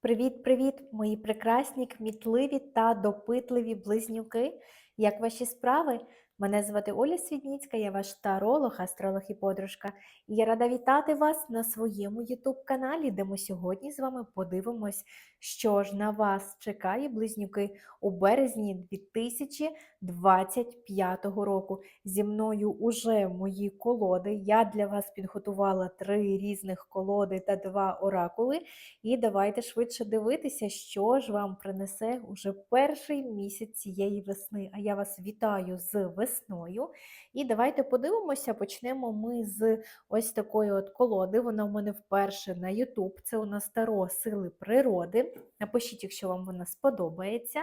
Привіт-привіт, мої прекрасні, кмітливі та допитливі близнюки. Як ваші справи? Мене звати Оля Свідніцька, я ваш таролог, астролог і подружка. І я рада вітати вас на своєму ютуб-каналі, де ми сьогодні з вами подивимось, що ж на вас чекає близнюки у березні 2025 року. Зі мною уже мої колоди. Я для вас підготувала три різних колоди та два оракули. І давайте швидше дивитися, що ж вам принесе уже перший місяць цієї весни. А я вас вітаю з весною. І давайте подивимося, почнемо ми з ось такої от колоди. Вона в мене вперше на YouTube. Це у нас Таро Сили природи. Напишіть, якщо вам вона сподобається.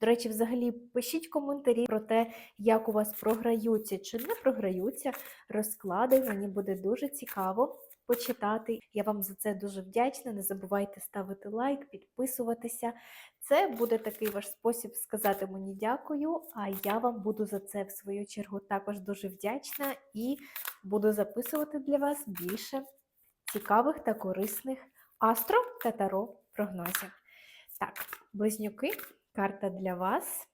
До речі, взагалі пишіть коментарі про те, як у вас програються чи не програються розклади. Мені буде дуже цікаво почитати. Я вам за це дуже вдячна. Не забувайте ставити лайк, підписуватися. Це буде такий ваш спосіб сказати мені дякую, а я вам буду за це в свою чергу також дуже вдячна і буду записувати для вас більше цікавих та корисних астро та таро прогнозів. Так, близнюки, карта для вас.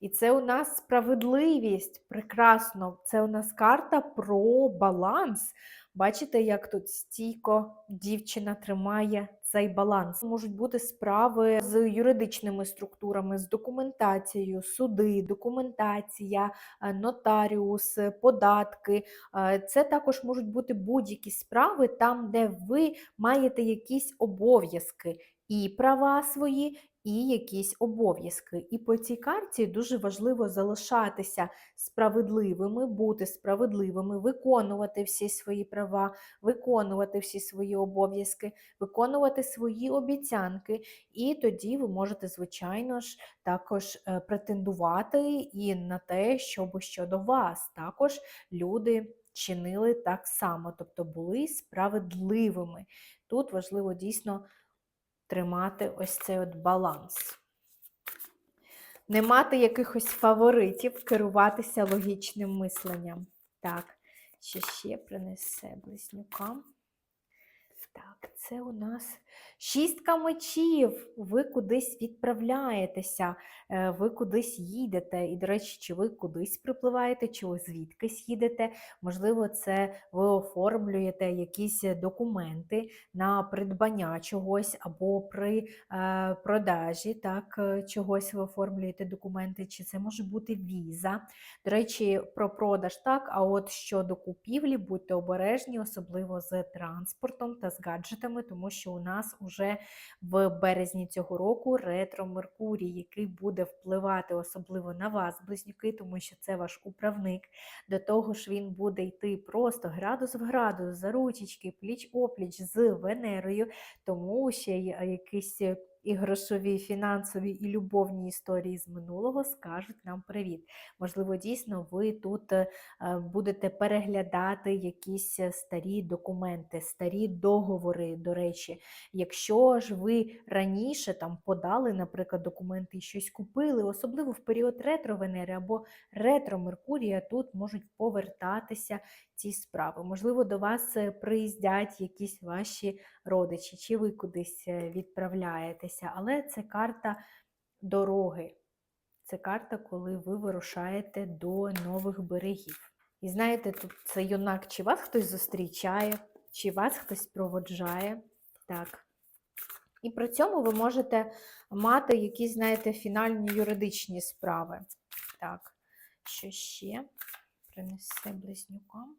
І це у нас справедливість. Прекрасно. Це у нас карта про баланс. Бачите, як тут стійко дівчина тримає цей баланс. Можуть бути справи з юридичними структурами, з документацією, суди, документація, е, нотаріус, податки. Е, Це також можуть бути будь-які справи там, де ви маєте якісь обов'язки і права свої, і якісь обов'язки. І по цій карті дуже важливо залишатися справедливими, бути справедливими, виконувати всі свої права, виконувати всі свої обов'язки, виконувати свої обіцянки. І тоді ви можете, звичайно ж, також е, претендувати і на те, щоб щодо вас також люди чинили так само, тобто були справедливими. Тут важливо дійсно тримати ось цей от баланс. Не мати якихось фаворитів, керуватися логічним мисленням. Так, що ще принесе близнюкам? Так, це у нас шістка мечів. Ви кудись відправляєтеся, е, ви кудись їдете. І, до речі, чи ви кудись припливаєте, чи ви звідкись їдете. Можливо, це ви оформлюєте якісь документи на придбання чогось або при е, продажі так, е, чогось ви оформлюєте документи, чи це може бути віза. До речі, про продаж так, а от щодо купівлі, будьте обережні, особливо з транспортом та з гаджетами, тому що у нас уже в березні цього року ретро Меркурій, який буде впливати особливо на вас, близнюки, тому що це ваш управник. До того ж, він буде йти просто градус в градус, за ручечки, пліч опліч з Венерою, тому ще якийсь і грошові, і фінансові, і любовні історії з минулого скажуть нам привіт. Можливо, дійсно, ви тут е, будете переглядати якісь е, старі документи, старі договори, до речі. Якщо ж ви раніше там подали, наприклад, документи і щось купили, особливо в період ретро Венери або ретро Меркурія, тут можуть повертатися ці справи. Можливо, до вас е, приїздять якісь ваші родичі, чи ви кудись відправляєтеся, але це карта дороги. Це карта, коли ви вирушаєте до нових берегів. І знаєте, тут це юнак, чи вас хтось зустрічає, чи вас хтось проводжає. Так. І при цьому ви можете мати якісь, знаєте, фінальні юридичні справи. Так, що ще принесе близнюкам?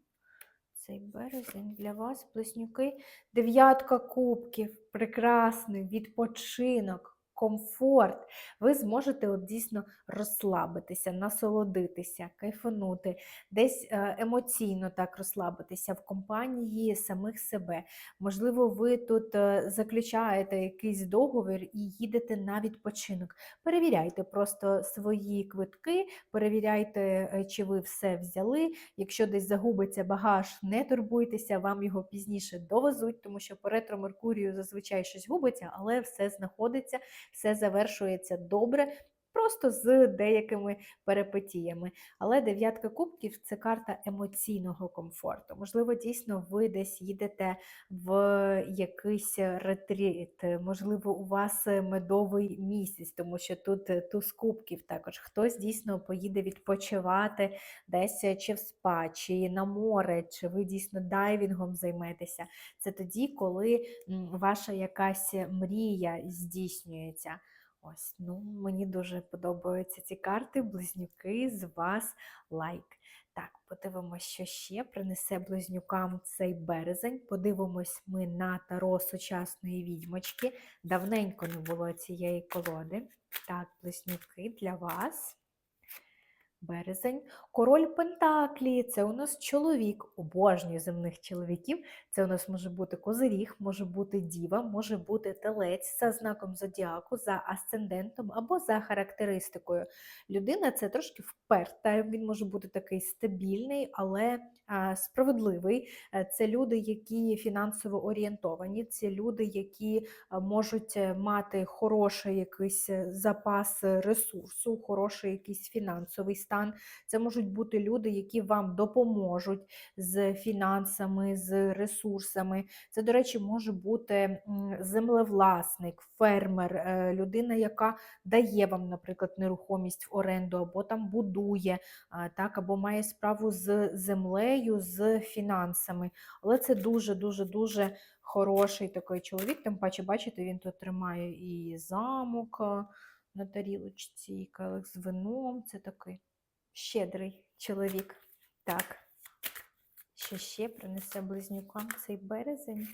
Цей березень для вас, близнюки. Дев'ятка кубків, прекрасний відпочинок комфорт, ви зможете от дійсно розслабитися, насолодитися, кайфанути, десь е, емоційно так розслабитися в компанії самих себе. Можливо, ви тут е, заключаєте якийсь договір і їдете на відпочинок. Перевіряйте просто свої квитки, перевіряйте, е, чи ви все взяли. Якщо десь загубиться багаж, не турбуйтеся, вам його пізніше довезуть, тому що по ретро Меркурію зазвичай щось губиться, але все знаходиться все завершується добре. Просто з деякими перипетіями. Але дев'ятка кубків це карта емоційного комфорту. Можливо, дійсно ви десь їдете в якийсь ретріт, можливо, у вас медовий місяць, тому що тут туз кубків також. Хтось дійсно поїде відпочивати десь чи в спа, чи на море, чи ви дійсно дайвінгом займетеся. Це тоді, коли ваша якась мрія здійснюється. Ось, ну, мені дуже подобаються ці карти, близнюки, з вас лайк. Так, подивимось, що ще принесе близнюкам цей березень. Подивимось ми на таро сучасної відьмочки. Давненько не було цієї колоди. Так, близнюки для вас. Березень. Король Пентаклі це у нас чоловік, обожнює земних чоловіків. Це у нас може бути козиріг, може бути діва, може бути телець за знаком зодіаку, за асцендентом або за характеристикою. Людина це трошки вперта, він може бути такий стабільний, але справедливий. Е, це люди, які фінансово орієнтовані, це люди, які можуть е, мати хороший якийсь е, запас ресурсу, хороший якийсь фінансовий стан стан. Це можуть бути люди, які вам допоможуть з фінансами, з ресурсами. Це, до речі, може бути землевласник, фермер, е, людина, яка дає вам, наприклад, нерухомість в оренду, або там будує, так, або має справу з землею, з фінансами. Але це дуже-дуже дуже хороший такий чоловік. Тим паче, бачите, він тут тримає і замок на тарілочці, і келих з вином. Це такий щедрий чоловік. Так, що ще принесе близнюкам цей березень?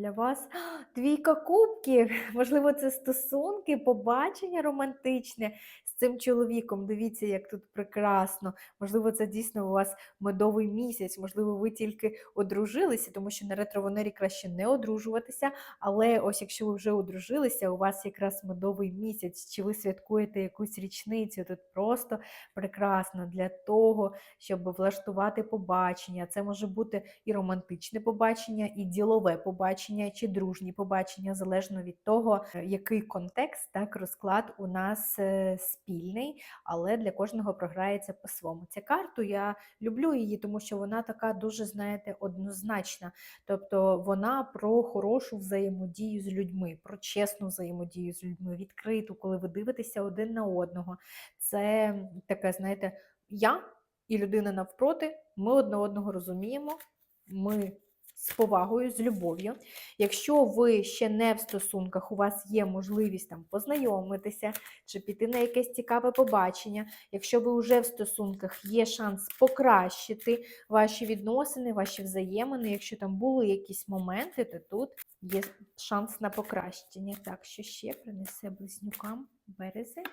Для вас двійка кубків. Можливо, це стосунки, побачення романтичне з цим чоловіком. Дивіться, як тут прекрасно. Можливо, це дійсно у вас медовий місяць, можливо, ви тільки одружилися, тому що на ретровенері краще не одружуватися. Але ось якщо ви вже одружилися, у вас якраз медовий місяць, чи ви святкуєте якусь річницю, тут просто прекрасно для того, щоб влаштувати побачення. Це може бути і романтичне побачення, і ділове побачення побачення чи дружні побачення, залежно від того, е, який контекст, так, розклад у нас е, спільний, але для кожного програється по-своєму. Ця карту я люблю її, тому що вона така дуже, знаєте, однозначна. Тобто вона про хорошу взаємодію з людьми, про чесну взаємодію з людьми, відкриту, коли ви дивитеся один на одного. Це таке, знаєте, я і людина навпроти, ми одне одного розуміємо. Ми з повагою, з любов'ю. Якщо ви ще не в стосунках, у вас є можливість там познайомитися чи піти на якесь цікаве побачення. Якщо ви вже в стосунках, є шанс покращити ваші відносини, ваші взаємини. Якщо там були якісь моменти, то тут є шанс на покращення. Так, що ще принесе близнюкам березень?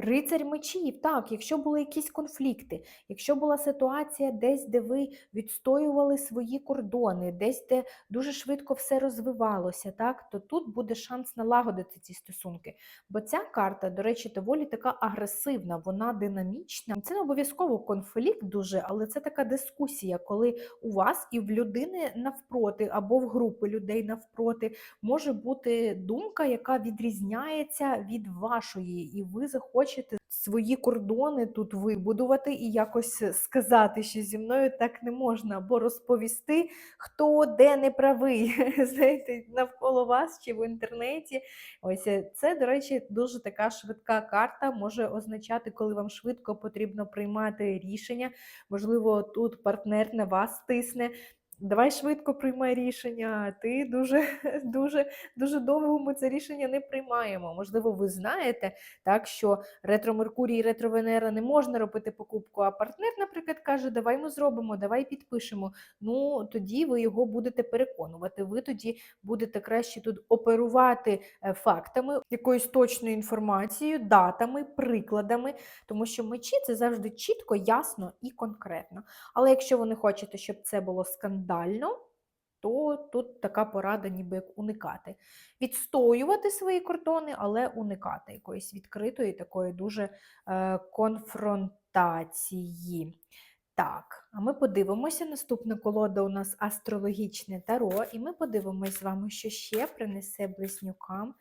Рицарь мечів, так, якщо були якісь конфлікти, якщо була ситуація десь, де ви відстоювали свої кордони, десь де дуже швидко все розвивалося, так, то тут буде шанс налагодити ці стосунки. Бо ця карта, до речі, доволі така агресивна, вона динамічна. Це не обов'язково конфлікт дуже, але це така дискусія, коли у вас і в людини навпроти, або в групи людей навпроти може бути думка, яка відрізняється від вашої, і ви захочете хочете свої кордони тут вибудувати і якось сказати, що зі мною так не можна, або розповісти, хто де не правий, знаєте, навколо вас чи в інтернеті. Ось е, це, до речі, дуже така швидка карта, може означати, коли вам швидко потрібно приймати рішення. Можливо, тут партнер на вас тисне. Давай швидко приймай рішення. Ти дуже дуже, дуже довго ми це рішення не приймаємо. Можливо, ви знаєте, так, що ретро Меркурій і ретро Венера не можна робити покупку, а партнер, наприклад, каже, давай ми зробимо, давай підпишемо. Ну, тоді ви його будете переконувати. Ви тоді будете краще тут оперувати е, фактами, якоюсь точною інформацією, датами, прикладами, тому що мечі це завжди чітко, ясно і конкретно. Але якщо ви не хочете, щоб це було скандально, скандально, то тут така порада, ніби як уникати. Відстоювати свої кордони, але уникати якоїсь відкритої, такої дуже е, конфронтації. Так, а ми подивимося. Наступна колода у нас астрологічне таро, і ми подивимось з вами, що ще принесе близнюкам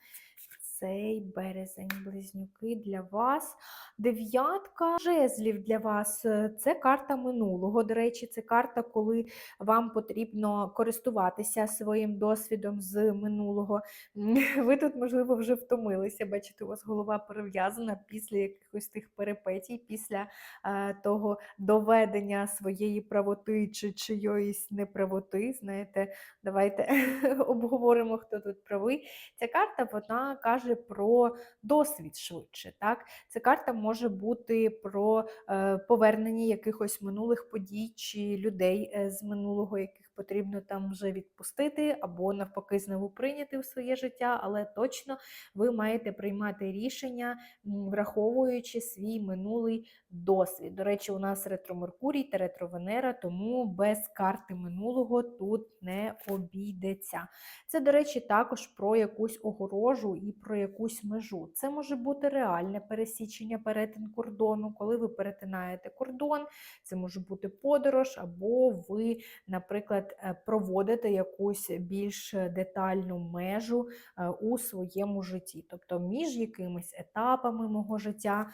цей березень, близнюки для вас. Дев'ятка жезлів для вас це карта минулого. До речі, це карта, коли вам потрібно користуватися своїм досвідом з минулого. Ви тут, можливо, вже втомилися. Бачите, у вас голова перев'язана після якихось тих перипетій, після е, того доведення своєї правоти чи чиyoїсь неправоти. Знаєте, давайте обговоримо, хто тут правий. Ця карта вона каже про досвід швидше. Так? Ця карта може бути про е, повернення якихось минулих подій чи людей е, з минулого, яких потрібно там вже відпустити, або навпаки, знову прийняти в своє життя, але точно ви маєте приймати рішення, враховуючи свій минулий досвід. До речі, у нас ретро Меркурій та ретро Венера, тому без карти минулого тут не обійдеться. Це, до речі, також про якусь огорожу і про якусь межу. Це може бути реальне пересічення, перетин кордону, коли ви перетинаєте кордон, це може бути подорож, або ви, наприклад, е, проводите якусь більш детальну межу е, у своєму житті, тобто між якимись етапами мого життя.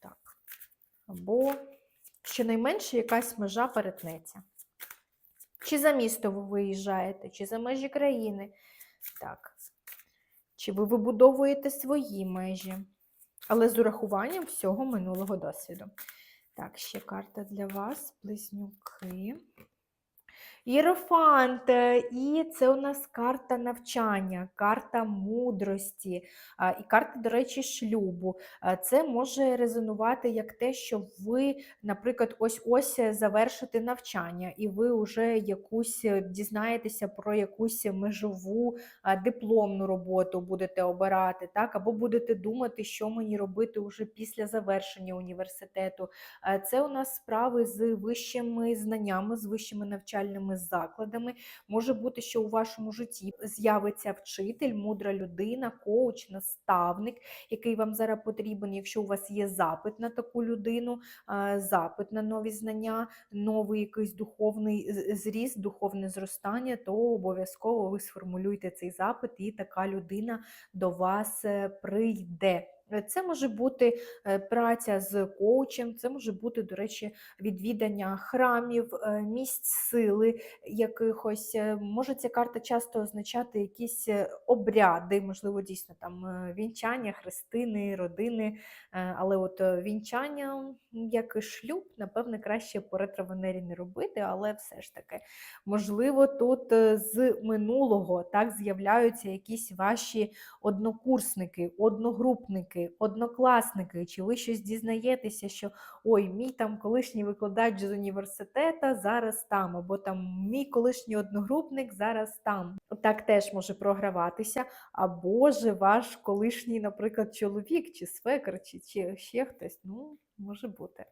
Так. Або щонайменше якась межа перетнеться. Чи за місто ви виїжджаєте, чи за межі країни. Так. Чи ви вибудовуєте свої межі, але з урахуванням всього минулого досвіду. Так, ще карта для вас, близнюки. Єрофант, і це у нас карта навчання, карта мудрості, і карта, до речі, шлюбу. Це може резонувати як те, що ви, наприклад, ось-ось завершите навчання, і ви вже якусь е, дізнаєтеся про якусь межову дипломну роботу будете обирати, так? або будете думати, що мені робити вже після завершення університету. Це у нас справи з вищими знаннями, з вищими навчальними закладами. Може бути, що у вашому житті з'явиться вчитель, мудра людина, коуч, наставник, який вам зараз потрібен. Якщо у вас є запит на таку людину, запит на нові знання, новий якийсь духовний зріст, духовне зростання, то обов'язково ви сформулюєте цей запит, і така людина до вас е, прийде. Е, це може бути е, праця з коучем, це може бути, до речі, відвідання храмів, е, місць сили якихось. Може ця карта часто означати якісь обряди, можливо, дійсно там вінчання, хрестини, родини. Але от вінчання, як і шлюб, напевне, краще по ретро-венері не робити, але все ж таки, можливо, тут з минулого так з'являються якісь ваші однокурсники, одногрупники однокласники, чи ви щось дізнаєтеся, що ой, мій там колишній викладач з університету зараз там, або там мій колишній одногрупник зараз там. Так теж може програватися, або ж ваш колишній, наприклад, чоловік, чи свекр, чи, чи ще хтось. Ну, може бути.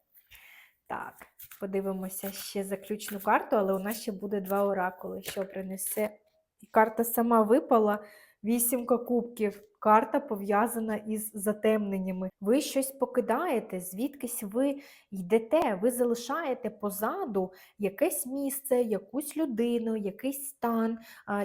Так, подивимося ще заключну карту, але у нас ще буде два оракули, що принесе. Карта сама випала, вісімка кубків карта пов'язана із затемненнями. Ви щось покидаєте, звідкись ви йдете, ви залишаєте позаду якесь місце, якусь людину, якийсь стан.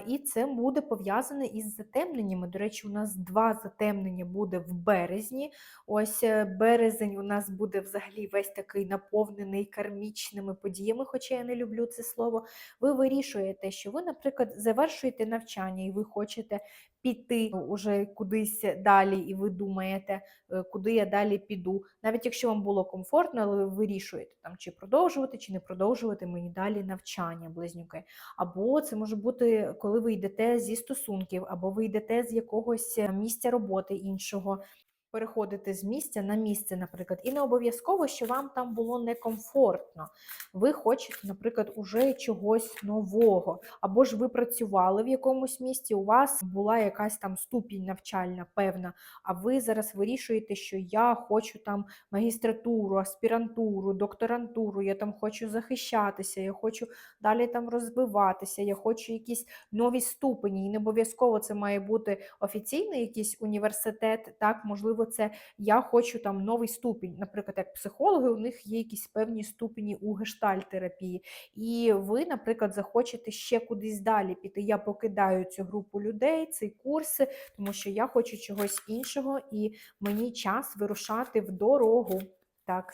І це буде пов'язане із затемненнями. До речі, у нас два затемнення буде в березні. Ось е, березень у нас буде взагалі весь такий наповнений кармічними подіями, хоча я не люблю це слово. Ви вирішуєте, що ви, наприклад, завершуєте навчання і ви хочете піти уже куди кудись далі, і ви думаєте, е, куди я далі піду. Навіть якщо вам було комфортно, але ви вирішуєте, там, чи продовжувати, чи не продовжувати мені далі навчання, близнюки. Або це може бути, коли ви йдете зі стосунків, або ви йдете з якогось е, місця роботи іншого переходити з місця на місце, наприклад, і не обов'язково, що вам там було некомфортно. Ви хочете, наприклад, уже чогось нового. Або ж ви працювали в якомусь місці, у вас була якась там ступінь навчальна, певна, а ви зараз вирішуєте, що я хочу там магістратуру, аспірантуру, докторантуру, я там хочу захищатися, я хочу далі там розвиватися, я хочу якісь нові ступені. І не обов'язково це має бути офіційний якийсь університет, так, можливо можливо, це я хочу там новий ступінь. Наприклад, як психологи, у них є якісь певні ступені у гештальт-терапії. І ви, наприклад, захочете ще кудись далі піти. Я покидаю цю групу людей, ці курси, тому що я хочу чогось іншого, і мені час вирушати в дорогу. Так.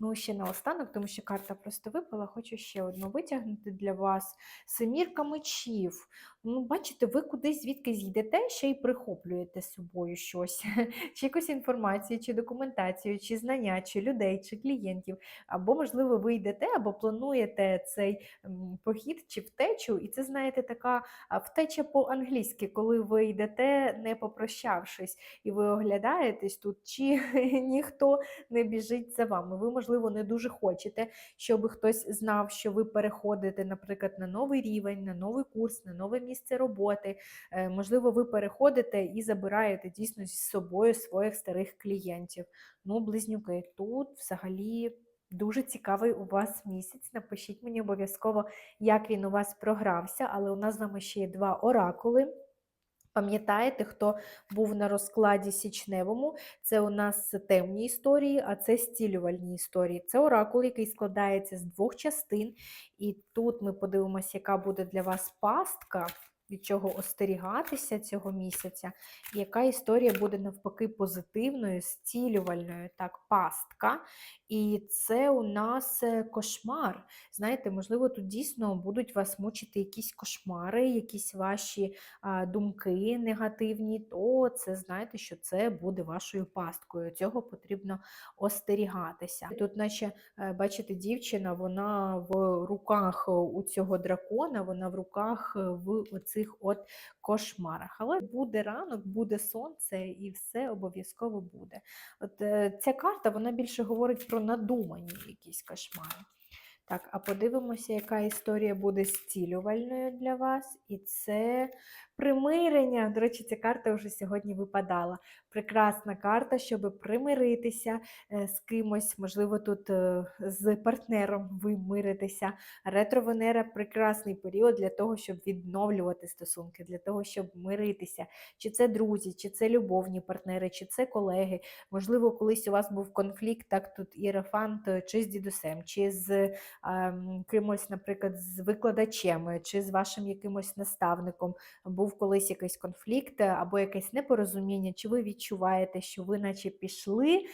Ну, ще наостанок, тому що карта просто випала, хочу ще одну витягнути для вас. Семірка мечів. Ну, бачите, ви кудись звідкись йдете, ще й прихоплюєте з собою щось, чи якусь інформацію, чи документацію, чи знання, чи людей, чи клієнтів. Або, можливо, ви йдете, або плануєте цей похід чи втечу, і це, знаєте, така втеча по-англійськи, коли ви йдете, не попрощавшись, і ви оглядаєтесь тут, чи ніхто не біжить за вами. Ви, можливо, не дуже хочете, щоб хтось знав, що ви переходите, наприклад, на новий рівень, на новий курс, на нове місце роботи. Е, Можливо, ви переходите і забираєте дійсно зі собою своїх старих клієнтів. Ну, близнюки, тут взагалі. Дуже цікавий у вас місяць. Напишіть мені обов'язково, як він у вас програвся, але у нас з вами ще є два оракули. Пам'ятаєте, хто був на розкладі січневому? Це у нас темні історії, а це стілювальні історії. Це оракул, який складається з двох частин. І тут ми подивимося, яка буде для вас пастка, від чого остерігатися цього місяця. Яка історія буде навпаки позитивною, стілювальною, так, пастка. І це у нас е, кошмар. Знаєте, можливо, тут дійсно будуть вас мучити якісь кошмари, якісь ваші а, думки негативні, то це знаєте, що це буде вашою пасткою. Цього потрібно остерігатися. Тут, наче, е, бачите, дівчина, вона в руках у цього дракона, вона в руках е, в оцих от кошмарах. Але буде ранок, буде сонце, і все обов'язково буде. От е, ця карта вона більше говорить про надумані якісь кошмари. Так, а подивимося, яка історія буде зцілювальною для вас. І це примирення. До речі, ця карта вже сьогодні випадала. Прекрасна карта, щоб примиритися е, з кимось, можливо, тут е, з партнером ви миритеся. Ретро-Венера прекрасний період для того, щоб відновлювати стосунки, для того, щоб миритися. Чи це друзі, чи це любовні партнери, чи це колеги. Можливо, колись у вас був конфлікт, так тут іерофант, е, чи з дідусем, чи з ем, кимось, наприклад, з викладачем, чи з вашим якимось наставником. Був колись якийсь конфлікт е, або якесь непорозуміння, чи ви відчуваєте, що ви наче пішли,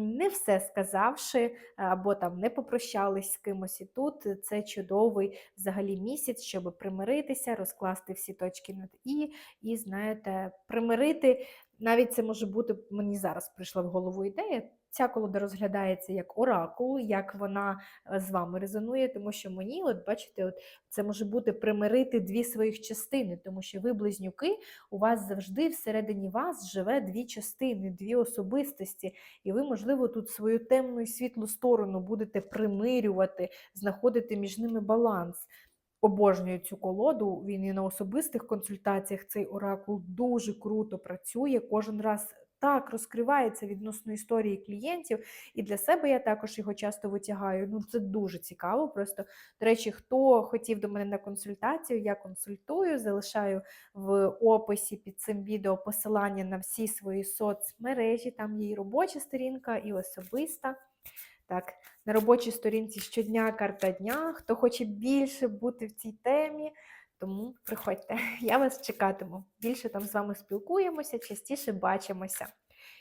не все сказавши, або там не попрощались з кимось. І тут це чудовий взагалі місяць, щоб примиритися, розкласти всі точки над і, і знаєте, примирити. Навіть це може бути, мені зараз прийшла в голову ідея. Ця колода розглядається як оракул, як вона е, з вами резонує, тому що мені, от бачите, от це може бути примирити дві своїх частини, тому що ви, близнюки, у вас завжди всередині вас живе дві частини, дві особистості, і ви, можливо, тут свою темну і світлу сторону будете примирювати, знаходити між ними баланс. Обожнюю цю колоду, він і на особистих консультаціях цей оракул дуже круто працює. Кожен раз так розкривається відносно історії клієнтів, і для себе я також його часто витягаю. Ну, це дуже цікаво. Просто, до речі, хто хотів до мене на консультацію, я консультую, залишаю в описі під цим відео посилання на всі свої соцмережі, там є і робоча сторінка, і особиста. Так, на робочій сторінці щодня карта дня. Хто хоче більше бути в цій темі, тому приходьте, я вас чекатиму. Більше там з вами спілкуємося, частіше бачимося.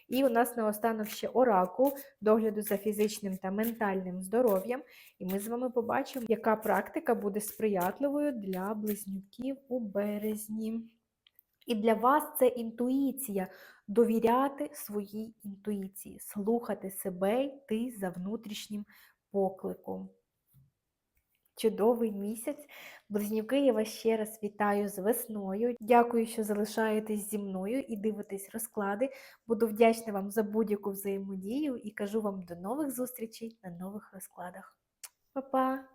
І у нас наостанок ще оракул догляду за фізичним та ментальним здоров'ям. І ми з вами побачимо, яка практика буде сприятливою для близнюків у березні. І для вас це інтуїція, довіряти своїй інтуїції, слухати себе, йти за внутрішнім покликом. Чудовий місяць. Близнюки, я вас ще раз вітаю з весною. Дякую, що залишаєтесь зі мною і дивитесь розклади. Буду вдячна вам за будь-яку взаємодію і кажу вам до нових зустрічей на нових розкладах. Па-па!